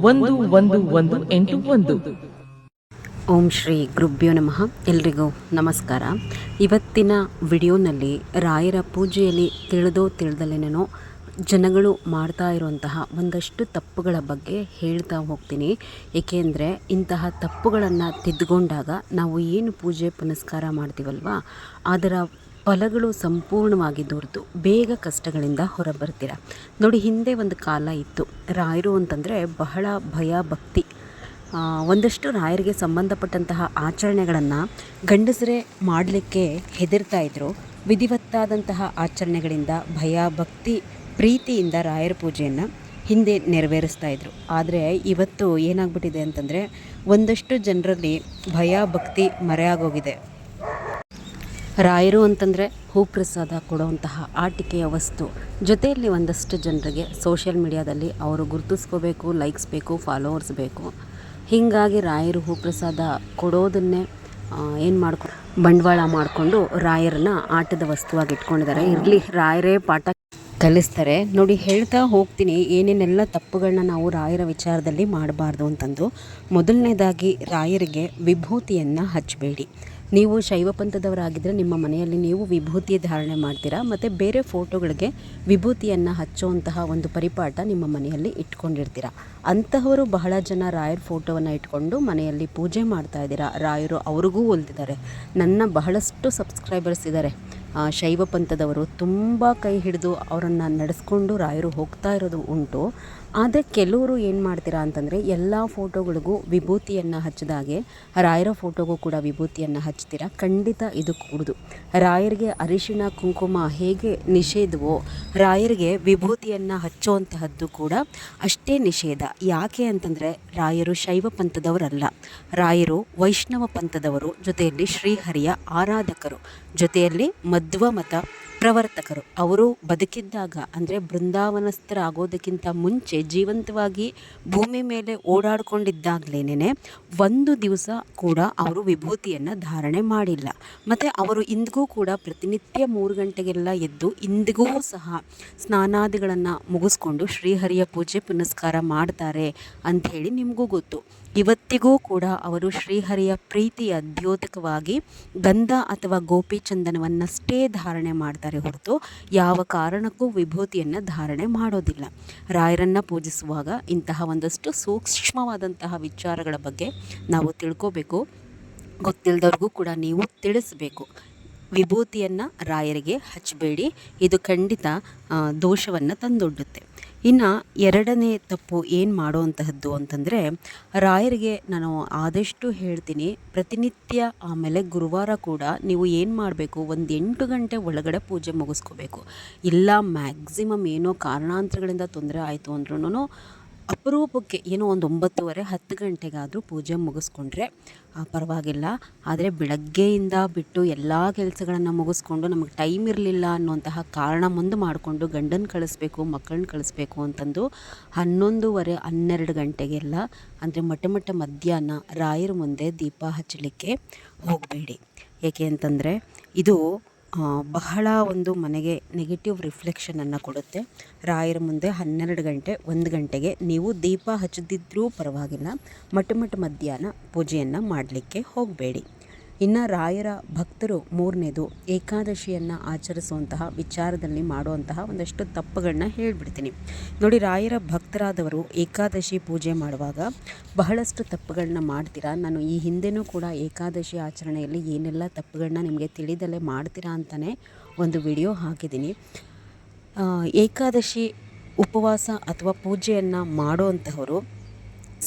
ಒಂದು ಒಂದು ಒಂದು, ಎಂಟು, ಒಂದು. ಓಂ ಶ್ರೀ ಗುರುಭ್ಯೋ ನಮಃ. ಎಲ್ರಿಗೂ ನಮಸ್ಕಾರ. ಇವತ್ತಿನ ವಿಡಿಯೋನಲ್ಲಿ ರಾಯರ ಪೂಜೆಯಲ್ಲಿ ತಿಳಿದೋ ತಿಳಿದಲೇನೋ ಜನಗಳು ಮಾಡ್ತಾ ಇರುವಂತಹ ಒಂದಷ್ಟು ತಪ್ಪುಗಳ ಬಗ್ಗೆ ಹೇಳ್ತಾ ಹೋಗ್ತೀನಿ. ಏಕೆಂದರೆ ಇಂತಹ ತಪ್ಪುಗಳನ್ನು ತಿದ್ದುಕೊಂಡಾಗ ನಾವು ಏನು ಪೂಜೆ ಪುನಸ್ಕಾರ ಮಾಡ್ತೀವಲ್ವ? ಅದರ ಫಲಗಳು ಸಂಪೂರ್ಣವಾಗಿ ದೊರೆತು. ಬೇಗ ಕಷ್ಟಗಳಿಂದ ಹೊರಬರ್ತೀರ. ನೋಡಿ, ಹಿಂದೆ ಒಂದು ಕಾಲ ಇತ್ತು. ರಾಯರು ಅಂತಂದರೆ ಬಹಳ ಭಯ, ಭಕ್ತಿ. ಒಂದಷ್ಟು ರಾಯರಿಗೆ ಸಂಬಂಧಪಟ್ಟಂತಹ ಆಚರಣೆಗಳನ್ನು ಗಂಡಸರೇ ಮಾಡಲಿಕ್ಕೆ ಹೆದರ್ತಾ ಇದ್ದರು ವಿಧಿವತ್ತಾದಂತಹ ಆಚರಣೆಗಳಿಂದ ಭಯ, ಭಕ್ತಿ, ಪ್ರೀತಿಯಿಂದ ರಾಯರ ಪೂಜೆಯನ್ನು ಹಿಂದೆ ನೆರವೇರಿಸ್ತಾ ಇದ್ರು. ಆದರೆ ಇವತ್ತು ಏನಾಗ್ಬಿಟ್ಟಿದೆ ಅಂತಂದರೆ ಒಂದಷ್ಟು ಜನರಲ್ಲಿ ಭಯ, ಭಕ್ತಿ ಮರೆಯಾಗೋಗಿದೆ. ರಾಯರು ಅಂತಂದರೆ ಹೂಪ್ರಸಾದ ಕೊಡುವಂತಹ ಆಟಿಕೆಯ ವಸ್ತು. ಜೊತೆಯಲ್ಲಿ ಒಂದಷ್ಟು ಜನರಿಗೆ ಸೋಷಿಯಲ್ ಮೀಡಿಯಾದಲ್ಲಿ ಅವರು ಗುರುತಿಸ್ಕೋಬೇಕು ಲೈಕ್ಸ್ ಬೇಕು ಫಾಲೋವರ್ಸ್ ಬೇಕು. ಹೀಗಾಗಿ ರಾಯರು ಹೂಪ್ರಸಾದ ಕೊಡೋದನ್ನೇ ಏನು ಮಾಡ್ಕೊ, ಬಂಡವಾಳ ಮಾಡಿಕೊಂಡು ರಾಯರನ್ನ ಆಟದ ವಸ್ತುವಾಗಿ ಇಟ್ಕೊಂಡಿದ್ದಾರೆ. ಇರಲಿ, ರಾಯರೇ ಪಾಠ ಕಲಿಸ್ತಾರೆ. ನೋಡಿ, ಹೇಳ್ತಾ ಹೋಗ್ತೀನಿ, ಏನೇನೆಲ್ಲ ತಪ್ಪುಗಳನ್ನ ನಾವು ರಾಯರ ವಿಚಾರದಲ್ಲಿ ಮಾಡಬಾರ್ದು ಅಂತಂದು. ಮೊದಲನೇದಾಗಿ ರಾಯರಿಗೆ ವಿಭೂತಿಯನ್ನು ಹಚ್ಚಬೇಡಿ. ನೀವು ಶೈವ ಪಂಥದವರಾಗಿದ್ದರೆ ನಿಮ್ಮ ಮನೆಯಲ್ಲಿ ನೀವು ವಿಭೂತಿ ಧಾರಣೆ ಮಾಡ್ತೀರಾ? ಮತ್ತು ಬೇರೆ ಫೋಟೋಗಳಿಗೆ ವಿಭೂತಿಯನ್ನು ಹಚ್ಚುವಂತಹ ಒಂದು ಪರಿಪಾಠ ನಿಮ್ಮ ಮನೆಯಲ್ಲಿ ಇಟ್ಕೊಂಡಿರ್ತೀರ? ಅಂತಹವರು ಬಹಳ ಜನ ರಾಯರ ಫೋಟೋವನ್ನು ಇಟ್ಕೊಂಡು ಮನೆಯಲ್ಲಿ ಪೂಜೆ ಮಾಡ್ತಾ ಇದ್ದೀರಾ? ರಾಯರು ಅವ್ರಿಗೂ ಒಲ್ದಿದ್ದಾರೆ ನನ್ನ ಬಹಳಷ್ಟು ಸಬ್ಸ್ಕ್ರೈಬರ್ಸ್ ಇದ್ದಾರೆ. ಶೈವ ಪಂಥದವರು ತುಂಬ ಕೈ ಹಿಡಿದು ಅವರನ್ನು ನಡೆಸ್ಕೊಂಡು ರಾಯರು ಹೋಗ್ತಾ ಇರೋದು ಉಂಟು. ಆದರೆ ಕೆಲವರು ಏನು ಮಾಡ್ತೀರಾ ಅಂತಂದರೆ ಎಲ್ಲ ಫೋಟೋಗಳಿಗೂ ವಿಭೂತಿಯನ್ನು ಹಚ್ಚಿದಾಗೆ ರಾಯರ ಫೋಟೋಗೂ ಕೂಡ ವಿಭೂತಿಯನ್ನು ಹಚ್ತೀರಾ? ಖಂಡಿತ ಇದು ಕೂಡುದು ರಾಯರಿಗೆ ಅರಿಶಿಣ, ಕುಂಕುಮ ಹೇಗೆ ನಿಷೇಧವೋ, ರಾಯರಿಗೆ ವಿಭೂತಿಯನ್ನು ಹಚ್ಚುವಂತಹದ್ದು ಕೂಡ ಅಷ್ಟೇ ನಿಷೇಧ. ಯಾಕೆ ಅಂತಂದರೆ ರಾಯರು ಶೈವ ಪಂಥದವರಲ್ಲ. ರಾಯರು ವೈಷ್ಣವ ಪಂಥದವರು ಜೊತೆಯಲ್ಲಿ ಶ್ರೀಹರಿಯ ಆರಾಧಕರು. ಜೊತೆಯಲ್ಲಿ ಮಧ್ವ ಮತ ಪ್ರವರ್ತಕರು. ಅವರು ಬದುಕಿದ್ದಾಗ, ಅಂದರೆ ಬೃಂದಾವನಸ್ಥರಾಗೋದಕ್ಕಿಂತ ಮುಂಚೆ ಜೀವಂತವಾಗಿ ಭೂಮಿ ಮೇಲೆ ಓಡಾಡ್ಕೊಂಡಿದ್ದಾಗಲೇನೆ ಒಂದು ದಿವಸ ಕೂಡ ಅವರು ವಿಭೂತಿಯನ್ನು ಧಾರಣೆ ಮಾಡಿಲ್ಲ. ಮತ್ತು ಅವರು ಇಂದಿಗೂ ಕೂಡ ಪ್ರತಿನಿತ್ಯ ಮೂರು ಗಂಟೆಗೆಲ್ಲ ಎದ್ದು ಇಂದಿಗೂ ಸಹ ಸ್ನಾನಾದಿಗಳನ್ನು ಮುಗಿಸ್ಕೊಂಡು ಶ್ರೀಹರಿಯ ಪೂಜೆ ಪುನಸ್ಕಾರ ಮಾಡ್ತಾರೆ ಅಂಥೇಳಿ ನಿಮಗೂ ಗೊತ್ತು. ಇವತ್ತಿಗೂ ಕೂಡ ಅವರು ಶ್ರೀಹರಿಯ ಪ್ರೀತಿಯ ದ್ಯೋತಕವಾಗಿ ಗಂಧ ಅಥವಾ ಗೋಪಿ ಚಂದನವನ್ನಷ್ಟೇ ಧಾರಣೆ ಮಾಡ್ತಾರೆ. ಹೊರತು ಯಾವ ಕಾರಣಕ್ಕೂ ವಿಭೂತಿಯನ್ನು ಧಾರಣೆ ಮಾಡೋದಿಲ್ಲ. ರಾಯರನ್ನು ಪೂಜಿಸುವಾಗ ಇಂತಹ ಒಂದಷ್ಟು ಸೂಕ್ಷ್ಮವಾದಂತಹ ವಿಚಾರಗಳ ಬಗ್ಗೆ ನಾವು ತಿಳ್ಕೋಬೇಕು. ಗೊತ್ತಿಲ್ಲದವ್ರಿಗೂ ಕೂಡ ನೀವು ತಿಳಿಸಬೇಕು. ವಿಭೂತಿಯನ್ನು ರಾಯರಿಗೆ ಹಚ್ಚಬೇಡಿ. ಇದು ಖಂಡಿತ ದೋಷವನ್ನು ತಂದೊಡ್ಡುತ್ತೆ. ಇನ್ನು ಎರಡನೇ ತಪ್ಪು ಏನು ಮಾಡುವಂತಹದ್ದು ಅಂತಂದರೆ, ರಾಯರಿಗೆ ನಾನು ಆದಷ್ಟು ಹೇಳ್ತೀನಿ, ಪ್ರತಿನಿತ್ಯ ಆಮೇಲೆ ಗುರುವಾರ ಕೂಡ ನೀವು ಏನು ಮಾಡಬೇಕು, ಒಂದು ಎಂಟು ಗಂಟೆ ಒಳಗಡೆ ಪೂಜೆ ಮುಗಿಸ್ಕೋಬೇಕು. ಇಲ್ಲ ಮ್ಯಾಕ್ಸಿಮಮ್ ಏನೋ ಕಾರಣಾಂತರಗಳಿಂದ ತೊಂದರೆ ಆಯಿತು ಅಂದ್ರೂ ಅಪರೂಪಕ್ಕೆ ಏನೋ ಒಂದು ಒಂಬತ್ತುವರೆ, ಹತ್ತು ಗಂಟೆಗಾದರೂ ಪೂಜೆ ಮುಗಿಸ್ಕೊಂಡ್ರೆ ಪರವಾಗಿಲ್ಲ. ಆದರೆ ಬೆಳಗ್ಗೆಯಿಂದ ಬಿಟ್ಟು ಎಲ್ಲ ಕೆಲಸಗಳನ್ನು ಮುಗಿಸ್ಕೊಂಡು ನಮಗೆ ಟೈಮ್ ಇರಲಿಲ್ಲ ಅನ್ನುವಂತಹ ಕಾರಣ ಮುಂದೆ ಮಾಡಿಕೊಂಡು ಗಂಡನ ಕಳಿಸ್ಬೇಕು ಮಕ್ಕಳನ್ನ ಕಳಿಸ್ಬೇಕು ಅಂತಂದು ಹನ್ನೊಂದುವರೆ, ಹನ್ನೆರಡು ಗಂಟೆಗೆಲ್ಲ, ಅಂದರೆ ಮೊಟ್ಟ ಮೊಟ್ಟ ಮಧ್ಯಾಹ್ನ ರಾಯರ ಮುಂದೆ ದೀಪ ಹಚ್ಚಲಿಕ್ಕೆ ಹೋಗಬೇಡಿ. ಏಕೆ ಅಂತಂದರೆ ಇದು ಬಹಳ ಒಂದು ಮನೆಗೆ ನೆಗೆಟಿವ್ ರಿಫ್ಲೆಕ್ಷನನ್ನು ಕೊಡುತ್ತೆ. ರಾಯರ ಮುಂದೆ ಹನ್ನೆರಡು ಗಂಟೆ, ಒಂದು ಗಂಟೆಗೆ ನೀವು ದೀಪ ಹಚ್ಚದಿದ್ದರೂ ಪರವಾಗಿಲ್ಲ. ಮಟ್ಟ ಮಧ್ಯಾಹ್ನ ಪೂಜೆಯನ್ನು ಮಾಡಲಿಕ್ಕೆ ಹೋಗಬೇಡಿ. ಇನ್ನು ರಾಯರ ಭಕ್ತರು ಮೂರನೇದು ಏಕಾದಶಿಯನ್ನು ಆಚರಿಸುವಂತಹ ವಿಚಾರದಲ್ಲಿ ಮಾಡುವಂತಹ ಒಂದಷ್ಟು ತಪ್ಪುಗಳನ್ನ ಹೇಳಿಬಿಡ್ತೀನಿ. ನೋಡಿ, ರಾಯರ ಭಕ್ತರಾದವರು ಏಕಾದಶಿ ಪೂಜೆ ಮಾಡುವಾಗ ಬಹಳಷ್ಟು ತಪ್ಪುಗಳನ್ನ ಮಾಡ್ತೀರಾ? ನಾನು ಈ ಹಿಂದೆನೂ ಕೂಡ ಏಕಾದಶಿ ಆಚರಣೆಯಲ್ಲಿ ಏನೆಲ್ಲ ತಪ್ಪುಗಳನ್ನ ನಿಮಗೆ ತಿಳಿದಲ್ಲೇ ಮಾಡ್ತೀರಾ ಅಂತಲೇ ಒಂದು ವಿಡಿಯೋ ಹಾಕಿದ್ದೀನಿ. ಏಕಾದಶಿ ಉಪವಾಸ ಅಥವಾ ಪೂಜೆಯನ್ನು ಮಾಡುವಂತಹವರು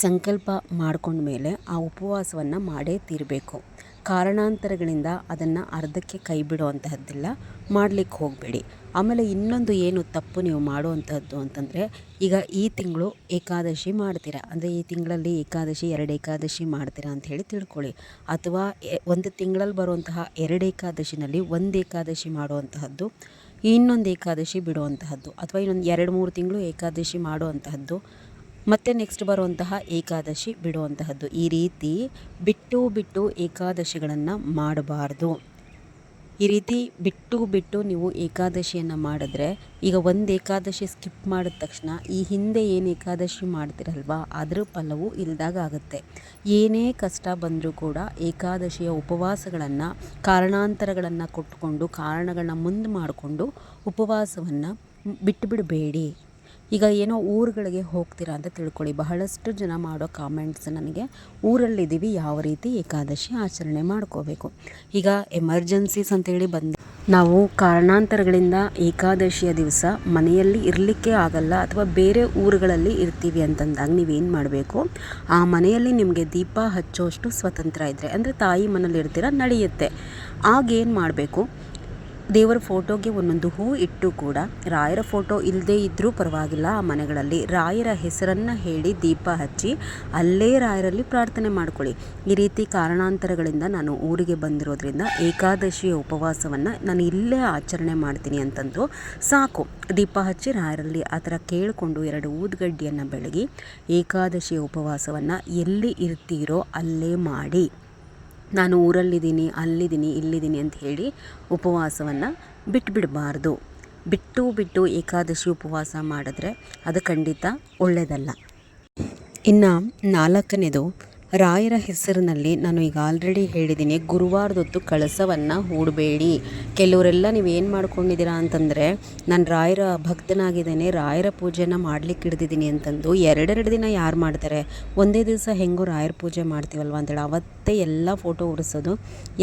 ಸಂಕಲ್ಪ ಮಾಡ್ಕೊಂಡ್ಮೇಲೆ ಆ ಉಪವಾಸವನ್ನು ಮಾಡೇ ತೀರಬೇಕು. ಕಾರಣಾಂತರಗಳಿಂದ ಅದನ್ನು ಅರ್ಧಕ್ಕೆ ಕೈ ಬಿಡುವಂತಹದ್ದಿಲ್ಲ ಮಾಡಲಿಕ್ಕೆ ಹೋಗಬೇಡಿ. ಆಮೇಲೆ ಇನ್ನೊಂದು ಏನು ತಪ್ಪು ನೀವು ಮಾಡುವಂಥದ್ದು ಅಂತಂದರೆ, ಈಗ ಈ ತಿಂಗಳು ಏಕಾದಶಿ ಮಾಡ್ತೀರಾ? ಅಂದರೆ ಈ ತಿಂಗಳಲ್ಲಿ ಏಕಾದಶಿ, ಎರಡು ಏಕಾದಶಿ ಮಾಡ್ತೀರಾ ಅಂತ ಹೇಳಿ ತಿಳ್ಕೊಳ್ಳಿ. ಅಥವಾ ಒಂದು ತಿಂಗಳಲ್ಲಿ ಬರುವಂತಹ ಎರಡು ಏಕಾದಶಿನಲ್ಲಿ ಒಂದು ಏಕಾದಶಿ ಮಾಡುವಂತಹದ್ದು, ಇನ್ನೊಂದು ಏಕಾದಶಿ ಬಿಡುವಂತಹದ್ದು, ಅಥವಾ ಇನ್ನೊಂದು ಎರಡು ಮೂರು ತಿಂಗಳು ಏಕಾದಶಿ ಮಾಡುವಂತಹದ್ದು ಮತ್ತೆ ನೆಕ್ಸ್ಟ್ ಬರುವಂತಹ ಏಕಾದಶಿ ಬಿಡುವಂತಹದ್ದು. ಈ ರೀತಿ ಬಿಟ್ಟು ಬಿಟ್ಟು ಏಕಾದಶಿಗಳನ್ನು ಮಾಡಬಾರ್ದು. ಈ ರೀತಿ ಬಿಟ್ಟು ಬಿಟ್ಟು ನೀವು ಏಕಾದಶಿಯನ್ನು ಮಾಡಿದ್ರೆ, ಈಗ ಒಂದು ಏಕಾದಶಿ ಸ್ಕಿಪ್ ಮಾಡಿದ ತಕ್ಷಣ ಈ ಹಿಂದೆ ಏನು ಏಕಾದಶಿ ಮಾಡ್ತಿರಲ್ವಾ, ಅದರ ಫಲವು ಇಲ್ದಾಗ ಆಗುತ್ತೆ. ಏನೇ ಕಷ್ಟ ಬಂದರೂ ಕೂಡ ಏಕಾದಶಿಯ ಉಪವಾಸಗಳನ್ನು, ಕಾರಣಾಂತರಗಳನ್ನು ಕೊಟ್ಟುಕೊಂಡು, ಕಾರಣಗಳನ್ನ ಮುಂದೆ ಮಾಡಿಕೊಂಡು ಉಪವಾಸವನ್ನು ಬಿಟ್ಟು ಬಿಡಬೇಡಿ ಈಗ ಏನೋ ಊರುಗಳಿಗೆ ಹೋಗ್ತೀರಾ ಅಂತ ತಿಳ್ಕೊಳ್ಳಿ. ಬಹಳಷ್ಟು ಜನ ಮಾಡೋ ಕಾಮೆಂಟ್ಸ್ ನನಗೆ ಊರಲ್ಲಿದ್ದೀವಿ, ಯಾವ ರೀತಿ ಏಕಾದಶಿ ಆಚರಣೆ ಮಾಡ್ಕೋಬೇಕು. ಈಗ ಎಮರ್ಜೆನ್ಸೀಸ್ ಅಂತೇಳಿ ಬಂದು, ನಾವು ಕಾರಣಾಂತರಗಳಿಂದ ಏಕಾದಶಿಯ ದಿವಸ ಮನೆಯಲ್ಲಿ ಇರಲಿಕ್ಕೆ ಆಗಲ್ಲ ಅಥವಾ ಬೇರೆ ಊರುಗಳಲ್ಲಿ ಇರ್ತೀವಿ ಅಂತಂದಾಗ ನೀವೇನು ಮಾಡಬೇಕು? ಆ ಮನೆಯಲ್ಲಿ ನಿಮಗೆ ದೀಪ ಹಚ್ಚೋಷ್ಟು ಸ್ವತಂತ್ರ ಇದ್ದರೆ ಅಂದರೆ ತಾಯಿ ಮನೇಲಿ ಇರ್ತೀರ ನಡೆಯುತ್ತೆ ಆಗೇನು ಮಾಡಬೇಕು? ದೇವರ ಫೋಟೋಗೆ ಒಂದೊಂದು ಹೂ ಇಟ್ಟು ಕೂಡ ರಾಯರ ಫೋಟೋ ಇಲ್ಲದೇ ಇದ್ದರೂ ಪರವಾಗಿಲ್ಲ. ಆ ಮನೆಗಳಲ್ಲಿ ರಾಯರ ಹೆಸರನ್ನು ಹೇಳಿ ದೀಪ ಹಚ್ಚಿ ಅಲ್ಲೇ ರಾಯರಲ್ಲಿ ಪ್ರಾರ್ಥನೆ ಮಾಡ್ಕೊಳ್ಳಿ. ಈ ರೀತಿ ಕಾರಣಾಂತರಗಳಿಂದ ನಾನು ಊರಿಗೆ ಬಂದಿರೋದ್ರಿಂದ ಏಕಾದಶಿಯ ಉಪವಾಸವನ್ನು ನಾನು ಇಲ್ಲೇ ಆಚರಣೆ ಮಾಡ್ತೀನಿ ಅಂತಂದು ಸಾಕು. ದೀಪ ಹಚ್ಚಿ ರಾಯರಲ್ಲಿ ಆ ಥರ ಕೇಳಿಕೊಂಡು ಎರಡು ಊದ್ಗಡ್ಡಿಯನ್ನು ಬೆಳಗಿ ಏಕಾದಶಿಯ ಉಪವಾಸವನ್ನು ಎಲ್ಲಿ ಇರ್ತೀರೋ ಅಲ್ಲೇ ಮಾಡಿ. ನಾನು ಊರಲ್ಲಿದ್ದೀನಿ, ಅಲ್ಲಿದ್ದೀನಿ, ಇಲ್ಲಿದ್ದೀನಿ ಅಂತ ಹೇಳಿ ಉಪವಾಸವನ್ನು ಬಿಟ್ಬಿಡಬಾರ್ದು. ಬಿಟ್ಟು ಬಿಟ್ಟು ಏಕಾದಶಿ ಉಪವಾಸ ಮಾಡಿದ್ರೆ ಅದು ಖಂಡಿತ ಒಳ್ಳೆಯದಲ್ಲ ಇನ್ನು ನಾಲ್ಕನೇದು ರಾಯರ ಹೆಸರಿನಲ್ಲಿ ನಾನು ಈಗ ಆಲ್ರೆಡಿ ಹೇಳಿದ್ದೀನಿ, ಗುರುವಾರದೊತ್ತು ಕಳಸವನ್ನು ಹೂಡಬೇಡಿ. ಕೆಲವರೆಲ್ಲ ನೀವು ಏನು ಮಾಡ್ಕೊಂಡಿದ್ದೀರಾ ಅಂತಂದರೆ, ನಾನು ರಾಯರ ಭಕ್ತನಾಗಿದ್ದೇನೆ, ರಾಯರ ಪೂಜೆನ ಮಾಡ್ಲಿಕ್ಕೆ ಹಿಡ್ದಿದ್ದೀನಿ ಅಂತಂದು ಎರಡೆರಡು ದಿನ ಯಾರು ಮಾಡ್ತಾರೆ? ಒಂದೇ ದಿವಸ ಹೆಂಗೋ ರಾಯರ ಪೂಜೆ ಮಾಡ್ತೀವಲ್ವ ಅಂತೇಳಿ ಅವತ್ತೇ ಎಲ್ಲ ಫೋಟೋ ಉಡಿಸೋದು,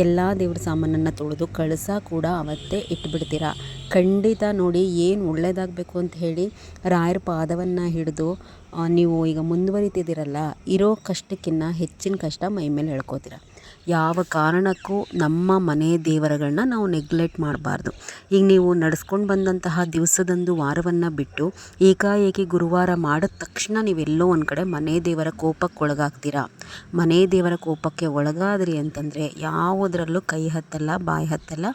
ಎಲ್ಲ ದೇವ್ರ ಸಾಮಾನನ್ನು ತೊಳೆದು ಕಳಸ ಕೂಡ ಅವತ್ತೇ ಇಟ್ಬಿಡ್ತೀರಾ? ಖಂಡಿತ ನೋಡಿ ಏನು ಒಳ್ಳೆಯದಾಗಬೇಕು ಅಂತ ಹೇಳಿ ರಾಯರ ಪಾದವನ್ನು ಹಿಡಿದು ನೀವು ಈಗ ಮುಂದುವರಿತಿದ್ದೀರಲ್ಲ, ಇರೋ ಕಷ್ಟಕ್ಕಿಂತ ಹೆಚ್ಚಿನ ಕಷ್ಟ ಮೈ ಮೇಲೆ ಹೇಳ್ಕೋತೀರ. ಯಾವ ಕಾರಣಕ್ಕೂ ನಮ್ಮ ಮನೆ ದೇವರುಗಳನ್ನ ನಾವು ನೆಗ್ಲೆಕ್ಟ್ ಮಾಡಬಾರ್ದು. ಈಗ ನೀವು ನಡೆಸ್ಕೊಂಡು ಬಂದಂತಹ ದಿವಸದಂದು ವಾರವನ್ನು ಬಿಟ್ಟು ಏಕಾಏಕಿ ಗುರುವಾರ ಮಾಡಿದ ತಕ್ಷಣ ನೀವೆಲ್ಲೋ ಒಂದು ಕಡೆ ಮನೆ ದೇವರ ಕೋಪಕ್ಕೆ ಒಳಗಾಗ್ತೀರಾ. ಮನೆ ದೇವರ ಕೋಪಕ್ಕೆ ಒಳಗಾದ್ರಿ ಅಂತಂದರೆ ಯಾವುದರಲ್ಲೂ ಕೈ ಹತ್ತಲ್ಲ, ಬಾಯಿ ಹತ್ತಲ್ಲ,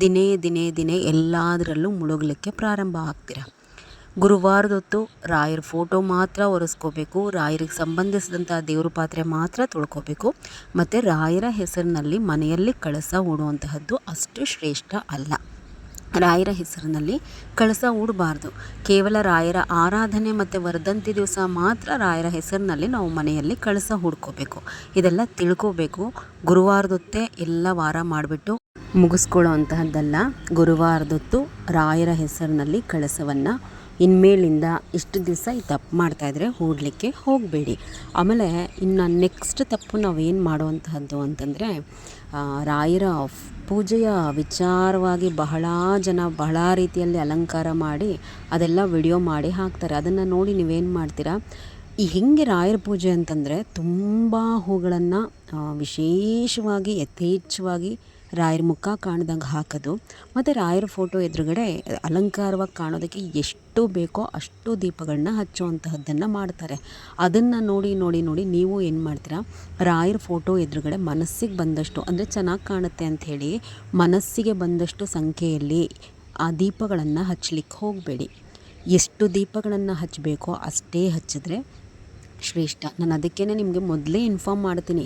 ದಿನೇ ದಿನೇ ದಿನೇ ಎಲ್ಲದರಲ್ಲೂ ಮುಳುಗಲಿಕ್ಕೆ ಪ್ರಾರಂಭ ಆಗ್ತೀರಾ. ಗುರುವಾರದೊತ್ತು ರಾಯರ ಫೋಟೋ ಮಾತ್ರ ಒರೆಸ್ಕೋಬೇಕು, ರಾಯರಿಗೆ ಸಂಬಂಧಿಸಿದಂಥ ದೇವ್ರ ಪಾತ್ರೆ ಮಾತ್ರ ತೊಳ್ಕೋಬೇಕು, ಮತ್ತು ರಾಯರ ಹೆಸರಿನಲ್ಲಿ ಮನೆಯಲ್ಲಿ ಕಳಸ ಹೂಡುವಂತಹದ್ದು ಅಷ್ಟು ಶ್ರೇಷ್ಠ ಅಲ್ಲ. ರಾಯರ ಹೆಸರಿನಲ್ಲಿ ಕಳಸ ಹೂಡಬಾರ್ದು. ಕೇವಲ ರಾಯರ ಆರಾಧನೆ ಮತ್ತು ವರ್ಧಂತಿ ದಿವಸ ಮಾತ್ರ ರಾಯರ ಹೆಸರಿನಲ್ಲಿ ನಾವು ಮನೆಯಲ್ಲಿ ಕಳಸ ಹೂಡ್ಕೋಬೇಕು. ಇದೆಲ್ಲ ತಿಳ್ಕೋಬೇಕು. ಗುರುವಾರದೊತ್ತೇ ಎಲ್ಲ ವಾರ ಮಾಡಿಬಿಟ್ಟು ಮುಗಿಸ್ಕೊಳ್ಳೋ ಅಂತಹದ್ದಲ್ಲ ಗುರುವಾರದೊತ್ತು ರಾಯರ ಹೆಸರಿನಲ್ಲಿ ಕಳಸವನ್ನು ಇನ್ಮೇಲಿಂದ ಇಷ್ಟು ದಿವಸ ಈ ತಪ್ಪು ಮಾಡ್ತಾಯಿದ್ರೆ ಹೂಡಲಿಕ್ಕೆ ಹೋಗಬೇಡಿ. ಆಮೇಲೆ ಇನ್ನು ನೆಕ್ಸ್ಟ್ ತಪ್ಪು ನಾವೇನು ಮಾಡುವಂತಹದ್ದು ಅಂತಂದರೆ ರಾಯರ ಪೂಜೆಯ ವಿಚಾರವಾಗಿ ಬಹಳ ಜನ ಬಹಳ ರೀತಿಯಲ್ಲಿ ಅಲಂಕಾರ ಮಾಡಿ ಅದೆಲ್ಲ ವಿಡಿಯೋ ಮಾಡಿ ಹಾಕ್ತಾರೆ. ಅದನ್ನು ನೋಡಿ ನೀವೇನು ಮಾಡ್ತೀರಾ? ಈ ಹೆಂಗೆ ರಾಯರ ಪೂಜೆ ಅಂತಂದರೆ ತುಂಬ ಹೂಗಳನ್ನು ವಿಶೇಷವಾಗಿ ಯಥೇಚ್ಛವಾಗಿ ರಾಯರ ಮುಖ ಕಾಣ್ದಂಗೆ ಹಾಕೋದು, ಮತ್ತು ರಾಯರ ಫೋಟೋ ಎದುರುಗಡೆ ಅಲಂಕಾರವಾಗಿ ಕಾಣೋದಕ್ಕೆ ಎಷ್ಟು ಬೇಕೋ ಅಷ್ಟು ದೀಪಗಳನ್ನ ಹಚ್ಚುವಂತಹದ್ದನ್ನು ಮಾಡ್ತಾರೆ. ಅದನ್ನು ನೋಡಿ ನೋಡಿ ನೋಡಿ ನೀವು ಏನು ಮಾಡ್ತೀರಾ? ರಾಯರ ಫೋಟೋ ಎದುರುಗಡೆ ಮನಸ್ಸಿಗೆ ಬಂದಷ್ಟು, ಅಂದರೆ ಚೆನ್ನಾಗಿ ಕಾಣುತ್ತೆ ಅಂಥೇಳಿ ಮನಸ್ಸಿಗೆ ಬಂದಷ್ಟು ಸಂಖ್ಯೆಯಲ್ಲಿ ಆ ದೀಪಗಳನ್ನು ಹಚ್ಚಲಿಕ್ಕೆ ಹೋಗಬೇಡಿ. ಎಷ್ಟು ದೀಪಗಳನ್ನು ಹಚ್ಚಬೇಕೋ ಅಷ್ಟೇ ಹಚ್ಚಿದ್ರೆ ಶ್ರೇಷ್ಠ. ನಾನು ಅದಕ್ಕೇ ನಿಮಗೆ ಮೊದಲೇ ಇನ್ಫಾರ್ಮ್ ಮಾಡ್ತೀನಿ.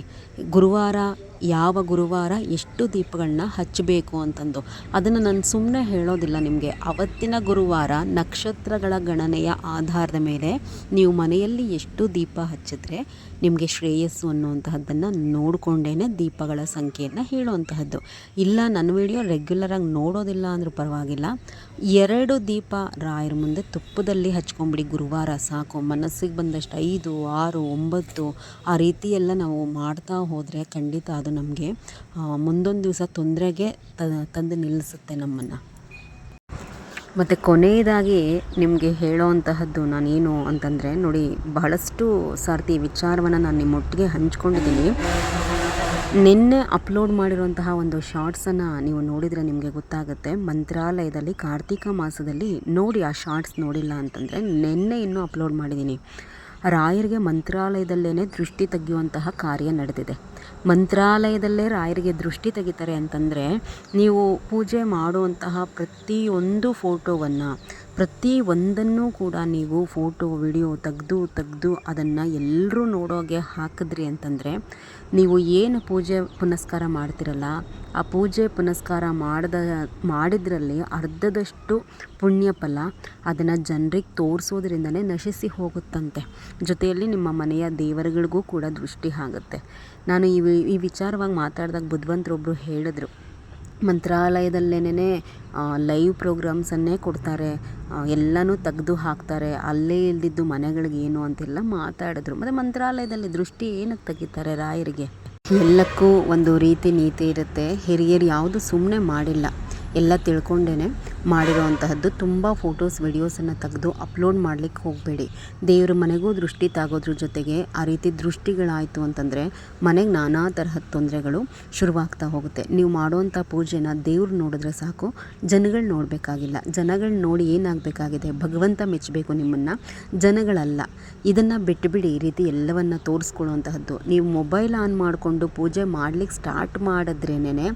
ಗುರುವಾರ ಯಾವ ಗುರುವಾರ ಎಷ್ಟು ದೀಪಗಳನ್ನ ಹಚ್ಚಬೇಕು ಅಂತಂದು. ಅದನ್ನು ನಾನು ಸುಮ್ಮನೆ ಹೇಳೋದಿಲ್ಲ ನಿಮಗೆ. ಅವತ್ತಿನ ಗುರುವಾರ ನಕ್ಷತ್ರಗಳ ಗಣನೆಯ ಆಧಾರದ ಮೇಲೆ ನೀವು ಮನೆಯಲ್ಲಿ ಎಷ್ಟು ದೀಪ ಹಚ್ಚಿದ್ರೆ ನಿಮಗೆ ಶ್ರೇಯಸ್ಸು ಅನ್ನುವಂತಹದ್ದನ್ನು ನೋಡಿಕೊಂಡೇನೆ ದೀಪಗಳ ಸಂಖ್ಯೆಯನ್ನು ಹೇಳುವಂತಹದ್ದು. ಇಲ್ಲ ನನ್ನ ವಿಡಿಯೋ ರೆಗ್ಯುಲರಾಗಿ ನೋಡೋದಿಲ್ಲ ಅಂದರೂ ಪರವಾಗಿಲ್ಲ. ಎರಡು ದೀಪ ರಾಯರ ಮುಂದೆ ತುಪ್ಪದಲ್ಲಿ ಹಚ್ಕೊಂಬಿಡಿ. ಗುರುವಾರ ಸಾಕು. ಮನಸ್ಸಿಗೆ ಬಂದಷ್ಟು ಐದು, ಆರು, ಒಂಬತ್ತು ಆ ರೀತಿ ಎಲ್ಲ ನಾವು ಮಾಡ್ತಾ ಹೋದರೆ ಖಂಡಿತ ಅದು ನಮಗೆ ಮುಂದೊಂದು ದಿವಸ ತೊಂದರೆಗೆ ತಂದು ನಿಲ್ಲಿಸುತ್ತೆ ನಮ್ಮನ್ನು. ಮತ್ತು ಕೊನೆಯದಾಗಿ ನಿಮಗೆ ಹೇಳೋವಂತಹದ್ದು ನಾನೇನು ಅಂತಂದರೆ, ನೋಡಿ, ಬಹಳಷ್ಟು ಸಾರ್ತಿ ವಿಚಾರವನ್ನು ನಾನು ನಿಮ್ಮೊಟ್ಟಿಗೆ ಹಂಚ್ಕೊಂಡಿದ್ದೀನಿ. ನಿನ್ನೆ ಅಪ್ಲೋಡ್ ಮಾಡಿರುವಂತಹ ಒಂದು ಶಾರ್ಟ್ಸನ್ನು ನೀವು ನೋಡಿದರೆ ನಿಮಗೆ ಗೊತ್ತಾಗುತ್ತೆ. ಮಂತ್ರಾಲಯದಲ್ಲಿ ಕಾರ್ತಿಕ ಮಾಸದಲ್ಲಿ ನೋಡಿ ಆ ಶಾರ್ಟ್ಸ್ ನೋಡಿಲ್ಲ ಅಂತಂದರೆ, ನಿನ್ನೆ ಇನ್ನೂ ಅಪ್ಲೋಡ್ ಮಾಡಿದ್ದೀನಿ. ರಾಯರಿಗೆ ಮಂತ್ರಾಲಯದಲ್ಲೇ ದೃಷ್ಟಿ ತೆಗೆಯುವಂತಹ ಕಾರ್ಯ ನಡೆದಿದೆ. ಮಂತ್ರಾಲಯದಲ್ಲೇ ರಾಯರಿಗೆ ದೃಷ್ಟಿ ತೆಗಿತಾರೆ ಅಂತಂದರೆ ನೀವು ಪೂಜೆ ಮಾಡುವಂತಹ ಪ್ರತಿಯೊಂದು ಫೋಟೋವನ್ನು, ಪ್ರತಿ ಒಂದನ್ನು ಕೂಡ ನೀವು ಫೋಟೋ, ವಿಡಿಯೋ ತೆಗೆದು ತೆಗೆದು ಅದನ್ನು ಎಲ್ಲರೂ ನೋಡೋಗೆ ಹಾಕಿದ್ರಿ ಅಂತಂದರೆ ನೀವು ಏನು ಪೂಜೆ ಪುನಸ್ಕಾರ ಮಾಡ್ತಿರಲ್ಲ, ಆ ಪೂಜೆ ಪುನಸ್ಕಾರ ಮಾಡಿದ, ಮಾಡಿದ್ರಲ್ಲಿ ಅರ್ಧದಷ್ಟು ಪುಣ್ಯ ಫಲ ಅದನ್ನು ಜನರಿಗೆ ತೋರಿಸೋದ್ರಿಂದಲೇ ನಶಿಸಿ ಹೋಗುತ್ತಂತೆ. ಜೊತೆಯಲ್ಲಿ ನಿಮ್ಮ ಮನೆಯ ದೇವರುಗಳಿಗೂ ಕೂಡ ದೃಷ್ಟಿ ಆಗುತ್ತೆ ನಾನು ಈ ಈ ವಿಚಾರವಾಗಿ ಮಾತಾಡಿದಾಗ ಬುದ್ಧಿವಂತರೊಬ್ಬರು ಹೇಳಿದ್ರು. ಮಂತ್ರಾಲಯದಲ್ಲೇನೇ ಲೈವ್ ಪ್ರೋಗ್ರಾಮ್ಸನ್ನೇ ಕೊಡ್ತಾರೆ. ಎಲ್ಲನೂ ತೆಗೆದು ಹಾಕ್ತಾರೆ. ಅಲ್ಲೇ ಇಲ್ದಿದ್ದು ಮನೆಗಳಿಗೆ ಏನು ಅಂತೆಲ್ಲ ಮಾತಾಡಿದ್ರು. ಮತ್ತು ಮಂತ್ರಾಲಯದಲ್ಲಿ ದೃಷ್ಟಿ ಏನಕ್ಕೆ ತೆಗಿತಾರೆ ರಾಯರಿಗೆ? ಎಲ್ಲಕ್ಕೂ ಒಂದು ರೀತಿ ನೀತಿ ಇರುತ್ತೆ. ಹಿರಿಯರು ಯಾವುದು ಸುಮ್ಮನೆ ಮಾಡಿಲ್ಲ. ಎಲ್ಲ ತಿಳ್ಕೊಂಡೇ ಮಾಡಿರೋವಂತಹದ್ದು. ತುಂಬ ಫೋಟೋಸ್ ವಿಡಿಯೋಸನ್ನು ತೆಗೆದು ಅಪ್ಲೋಡ್ ಮಾಡಲಿಕ್ಕೆ ಹೋಗಬೇಡಿ. ದೇವ್ರ ಮನೆಗೂ ದೃಷ್ಟಿ ತಾಗೋದ್ರ ಜೊತೆಗೆ ಆ ರೀತಿ ದೃಷ್ಟಿಗಳಾಯಿತು ಅಂತಂದರೆ ಮನೆಗೆ ನಾನಾ ತರಹದ ತೊಂದರೆಗಳು ಶುರುವಾಗ್ತಾ ಹೋಗುತ್ತೆ. ನೀವು ಮಾಡುವಂಥ ಪೂಜೆನ ದೇವ್ರು ನೋಡಿದ್ರೆ ಸಾಕು, ಜನಗಳು ನೋಡಬೇಕಾಗಿಲ್ಲ. ಜನಗಳು ನೋಡಿ ಏನಾಗಬೇಕಾಗಿದೆ, ಭಗವಂತ ಮೆಚ್ಚಬೇಕು ನಿಮ್ಮನ್ನು, ಜನಗಳಲ್ಲ. ಇದನ್ನು ಬಿಟ್ಟುಬಿಡಿ ಈ ರೀತಿ ಎಲ್ಲವನ್ನು ತೋರಿಸ್ಕೊಳ್ಳುವಂತಹದ್ದು. ನೀವು ಮೊಬೈಲ್ ಆನ್ ಮಾಡಿಕೊಂಡು ಪೂಜೆ ಮಾಡ್ಲಿಕ್ಕೆ ಸ್ಟಾರ್ಟ್ ಮಾಡಿದ್ರೇನೆ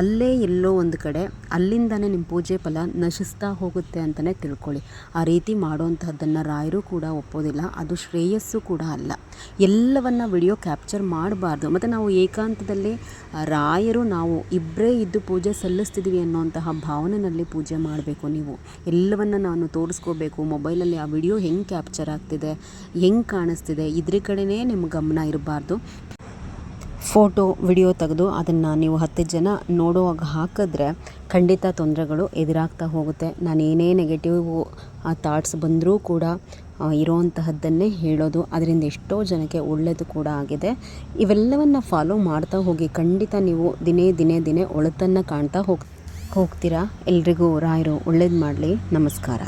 ಅಲ್ಲೇ ಎಲ್ಲೋ ಒಂದು ಕಡೆ ಅಲ್ಲಿಂದನೇ ನಿಮ್ಮ ಪೂಜೆ ಫಲ ನಶಿಸ್ತಾ ಹೋಗುತ್ತೆ ಅಂತಲೇ ತಿಳ್ಕೊಳ್ಳಿ. ಆ ರೀತಿ ಮಾಡುವಂತಹದ್ದನ್ನು ರಾಯರು ಕೂಡ ಒಪ್ಪೋದಿಲ್ಲ, ಅದು ಶ್ರೇಯಸ್ಸು ಕೂಡ ಅಲ್ಲ. ಎಲ್ಲವನ್ನು ವಿಡಿಯೋ ಕ್ಯಾಪ್ಚರ್ ಮಾಡಬಾರ್ದು. ಮತ್ತು ನಾವು ಏಕಾಂತದಲ್ಲಿ ರಾಯರು ನಾವು ಇಬ್ಬರೇ ಇದ್ದು ಪೂಜೆ ಸಲ್ಲಿಸ್ತಿದ್ದೀವಿ ಅನ್ನೋಂತಹ ಭಾವನೆಯಲ್ಲಿ ಪೂಜೆ ಮಾಡಬೇಕು ನೀವು. ಎಲ್ಲವನ್ನು ನಾನು ತೋರಿಸ್ಕೋಬೇಕು. ಮೊಬೈಲಲ್ಲಿ ಆ ವಿಡಿಯೋ ಹೆಂಗೆ ಕ್ಯಾಪ್ಚರ್ ಆಗ್ತಿದೆ, ಹೆಂಗೆ ಕಾಣಿಸ್ತಿದೆ, ಇದ್ರ ಕಡೆಯೇ ನಿಮ್ಮ ಗಮನ ಇರಬಾರ್ದು. ಫೋಟೋ, ವಿಡಿಯೋ ತೆಗೆದು ಅದನ್ನು ನೀವು ಹತ್ತು ಜನ ನೋಡುವಾಗ ಹಾಕಿದ್ರೆ ಖಂಡಿತ ತೊಂದರೆಗಳು ಎದುರಾಗ್ತಾ ಹೋಗುತ್ತೆ. ನಾನು ಏನೇ ನೆಗೆಟಿವ್ ಥಾಟ್ಸ್ ಬಂದರೂ ಕೂಡ ಇರೋವಂತಹದ್ದನ್ನೇ ಹೇಳೋದು, ಅದರಿಂದ ಎಷ್ಟೋ ಜನಕ್ಕೆ ಒಳ್ಳೆಯದು ಕೂಡ ಆಗಿದೆ. ಇವೆಲ್ಲವನ್ನು ಫಾಲೋ ಮಾಡ್ತಾ ಹೋಗಿ ಖಂಡಿತ ನೀವು ದಿನೇ ದಿನೇ ದಿನೇ ಒಳತನ್ನು ಕಾಣ್ತಾ ಹೋಗ್, ಹೋಗ್ತೀರಾ? ಎಲ್ರಿಗೂ ರಾಯರು ಒಳ್ಳೇದು ಮಾಡಲಿ. ನಮಸ್ಕಾರ.